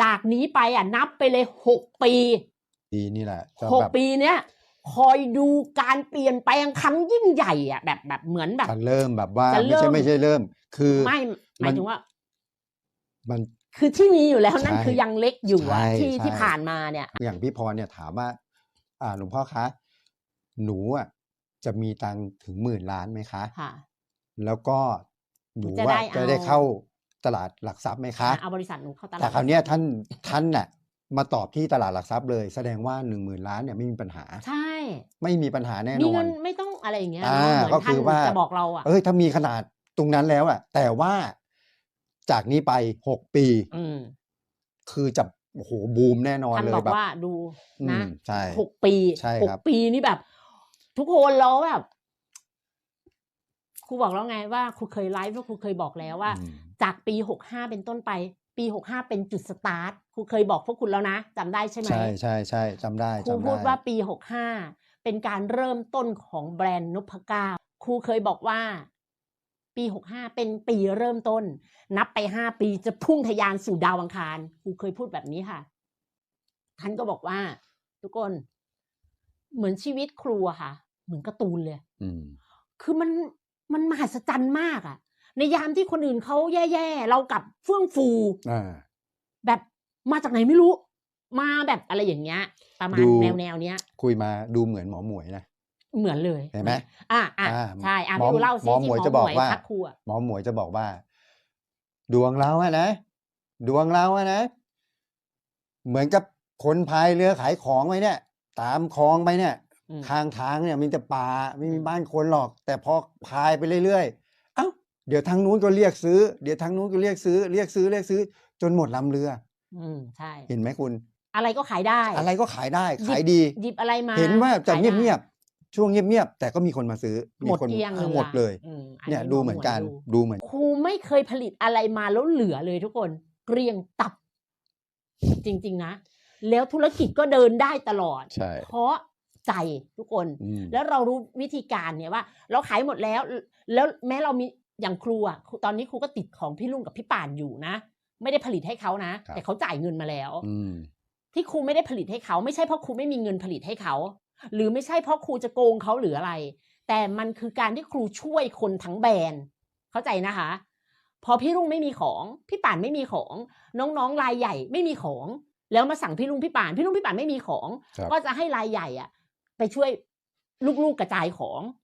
จากนี้ไปอะนับไปเลยหกปีดีนี่แหละจะหกแบบปีเนี้ยคอยดูการเปลี่ยนแปลงครั้งยิ่งใหญ่อะแบบแบบเหมือนแบบจะเริ่มแบบว่าจะไม่เริ่ใช่มไม่ใช่เริ่ม คือไม่หมายมันถึงว่า มันคือที่มีอยู่แล้วนั่นใช่คือยังเล็กอยู่อะใช่ที่ใช่ที่ผ่านมาเนี่ย อย่างพี่พรเนี่ยถามว่า อ่าหลวงพ่อคะ หนูอะจะมีตังค์ถึงหมื่นล้านไหมคะค่ะแล้วก็หนูจะว่าได้จะได้เอาเข้า ตลาดหลักทรัพย์ไหมคะเอาบริษัทหนูเข้าตลาดแต่คราวเนี้ยท่านท่านน่ะมาตอบที่ตลาดหลักทรัพย์เลย แสดงว่าหนึ่งหมื่นล้านเนี่ยไม่มีปัญหา ใช่ ไม่มีปัญหาแน่มีนอเงินนไม่ต้องอะไรอย่างเงี้ยอ่าเนอะเหมือนก็ท่าคืนอว่าจะบอกเราอะเอ้ยถ้ามีขนาดตรงนั้นแล้วอะแต่ว่าจากนี้ไปหกปีอืมคือจะโอ้โหบูมแน่นอนท่านเลยบอกแบบว่าดูนะอืมใช่หกปีใช่หครักบปีนี่แบบ ทุกคนแล้วแบบครูบอกแล้วไงว่าครูเคยไลฟ์ว่าครูเคยบอกแล้วว่าอืม จากปีหกห้าเป็นต้นไป ปีหกห้าเป็นจุดสตาร์ทครูเคยบอกพวกคุณแล้วนะจำได้ใช่ไหมใช่ใช่ใช่จำได้ครูจำได้พูดว่าปีหกห้าเป็นการเริ่มต้นของแบรนด์นพเก้าครูเคยบอกว่า ปีหกห้าเป็นปีเริ่มต้น นับไปห้าปีจะพุ่งทะยานสู่ดาวอังคารครูเคยพูดแบบนี้ค่ะท่านก็บอกว่า ทุกคน เหมือนชีวิตครูอะค่ะ เหมือนการ์ตูนเลยอืมคือมันมันมหัศจรรย์มากอะ ในยามที่คนอื่นเขาแย่ๆ เรากลับเฟื่องฟูอ่าแบบมาจากไหนไม่รู้ มาแบบอะไรอย่างเงี้ย ประมาณดูแนวแนวๆเนี้ย คุยมาดูเหมือนหมอหมวยนะเหมือนเลยเห็นไหมอะอะอ่าใช่อะหมอพี่ดูเล่าซิหมอที่หมวยหมอจะบอกหมวยว่าทักครูอะหมอหมวยจะบอกว่า ดวงเราอะนะดวงเราอะนะ เหมือนกับคนพายเรือขายของไปเนี่ย ตามคลองไปเนี่ยอืมข้างทางเนี่ยมีแต่ป่าไม่มีบ้านคนหรอก แต่พอพายไปเรื่อยๆ เอ้าเดี๋ยวทางนู้นก็เรียกซื้อ เดี๋ยวทางนู้นก็เรียกซื้อ เรียกซื้อเรียกซื้อ จนหมดลำเรือ อืมใช่ เห็นไหมคุณ อะไรก็ขายได้ อะไรก็ขายได้หยิบขายดี หยิบอะไรมาเห็นว่าจะขเงียบได้เงียบๆ ช่วงเงียบเงียบๆ แต่ก็มีคนมาซื้อหมดคนเกลี้ยงอ่าเรือหมดเลย อืมอัเนี่ยหดูเหมือนกันดูดูเหมือน ครูไม่เคยผลิตอะไรมาแล้วเหลือเลยทุกคน เกรียงตับ จริง ๆ นะ แล้วธุรกิจก็เดินได้ตลอด ใช่เพราะใจทุกคน อืม แล้วเรารู้วิธีการเนี่ยว่า เราขายหมดแล้ว แล้วแม้เรามี อย่างครูอะครูตอนนี้ครูก็ติดของพี่ลุงกับพี่ป่านอยู่นะ ไม่ได้ผลิตให้เขานะครับแต่เขาจ่ายเงินมาแล้วอืมที่ครูไม่ได้ผลิตให้เขาไม่ใช่เพราะครูไม่มีเงินผลิตให้เขาหรือไม่ใช่เพราะครูจะโกงเขาหรืออะไร แต่มันคือการที่ครูช่วยคนทั้งแบรนด์เข้าใจนะคะ พอพี่ลุงไม่มีของพี่ป่านไม่มีของ น้องๆรายใหญ่ไม่มีของ แล้วมาสั่งพี่ลุงพี่ป่านพี่ลุงพี่ป่านไม่มีของครับก็จะให้รายใหญ่อะไปช่วยลูกๆกระจายของอะ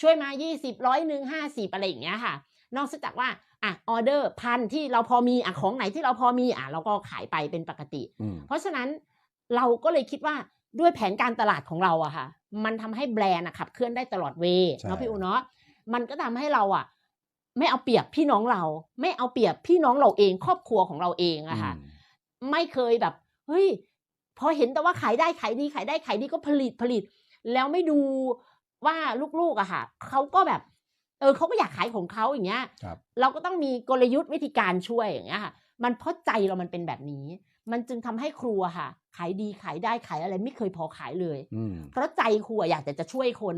ช่วยมา 20ร้อยหนึ่งห้าสิบอะไรอย่างเงี้ยค่ะ นอกจากว่าอะออเดอร์พันที่เราพอมีอะของไหนที่เราพอมีอะเราก็ขายไปเป็นปกติอืมเพราะฉะนั้นเราก็เลยคิดว่าด้วยแผนการตลาดของเราอะค่ะ มันทำให้แบรนด์อะขับเคลื่อนได้ตลอดเวย์ใช่เนาะพี่อูเนาะมันก็ทำให้เราอะไม่เอาเปรียบพี่น้องเรา ไม่เอาเปรียบพี่น้องเราเอง ครอบครัวของเราเองอะค่ะอืมไม่เคยแบบเฮ้ยพอเห็นแต่ว่าขายได้ขายดีขายได้ขายดีก็ผลิตผลิต แล้วไม่ดู ว่าลูกๆอะค่ะเขาก็แบบ เออเขาก็อยากขายของเขาอย่างเงี้ยครับเราก็ต้องมีกลยุทธ์วิธีการช่วยอย่างเงี้ยค่ะ มันเพราะใจเรามันเป็นแบบนี้ มันจึงทำให้ครัวค่ะ ขายดีขายได้ขายอะไรไม่เคยพอขายเลยอืมเพราะใจครัวอยากแต่จะช่วยคน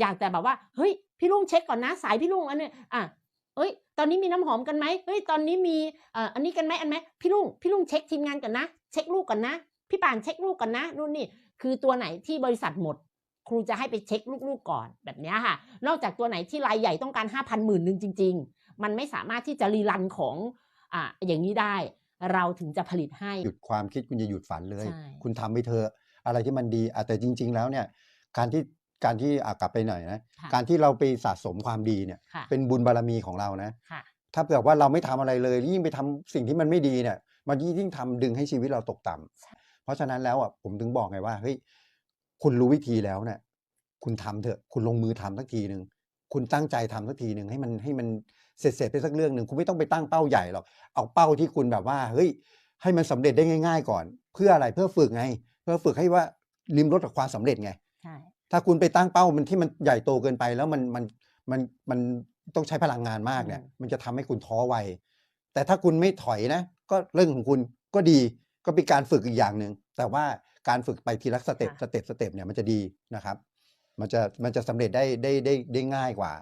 อยากแต่แบบว่าเฮ้ยพี่ลุงเช็คก่อนนะสายพี่ลุงอันเนี้ยอะเอ้ย ตอนนี้มีน้ำหอมกันไหมเฮ้ย ตอนนี้มีเอ่ออันนี้กันไหมอันไหมพี่ลุง พี่ลุงเช็คทีมงานก่อนนะ เช็คลูกก่อนนะ พี่ป่านเช็คลูกก่อนนะ นู่นนี่ คือตัวไหนที่บริษัทหมด ครูจะให้ไปเช็คลูกๆก่อนแบบเนี้ยค่ะ นอกจากตัวไหนที่รายใหญ่ต้องการห้าพันหมื่นหนึ่งจริง ๆ มันไม่สามารถที่จะรีรันของอ่าอย่างนี้ได้ เราถึงจะผลิตให้ หยุดความคิดคุณจะหยุดฝันเลยใช่คุณทำไปเถอะอะไรที่มันดีอะแต่จริง ๆ แล้วเนี่ยการที่การที่อะกลับไปหน่อยนะค่ะการที่เราไปสะสมความดีเนี่ยค่ะเป็นบุญบารมีของเรานะค่ะถ้าแบบว่าเราไม่ทำอะไรเลยยิ่งไปทำสิ่งที่มันไม่ดีเนี่ยมันยิ่งทำดึงให้ชีวิตเราตกต่ำเพราะฉะนั้นแล้วอะผมถึงบอกไงว่าเฮ้ย คุณรู้วิธีแล้วเนี่ยคุณทำเถอะ คุณลงมือทำสักทีหนึ่งคุณตั้งใจทำสักทีหนึ่งให้มันให้มันเสร็จเสร็จไปสักเรื่องหนึ่งคุณไม่ต้องไปตั้งเป้าใหญ่หรอกเอาเป้าที่คุณแบบว่าเฮ้ยให้มันสำเร็จได้ง่าย ๆ ก่อน เพื่ออะไรเพื่อฝึกไง เพื่อฝึกให้ว่าริมรถกับความสำเร็จไงใช่ถ้าคุณไปตั้งเป้ามันที่มันใหญ่โตเกินไป แล้วมันมันมันมันต้องใช้พลังงานมากเนี่ย มันจะทำให้คุณท้อไวแต่ถ้าคุณไม่ถอยนะ ก็เรื่องของคุณก็ดี ก็เป็นการฝึกอีกอย่างหนึ่งแต่ว่าการฝึกไปทีละสเต็ปสเต็ปสเต็ปเนี่ยมันจะดีนะครับ มันจะมันจะสำเร็จได้ได้ได้ได้ง่ายกว่า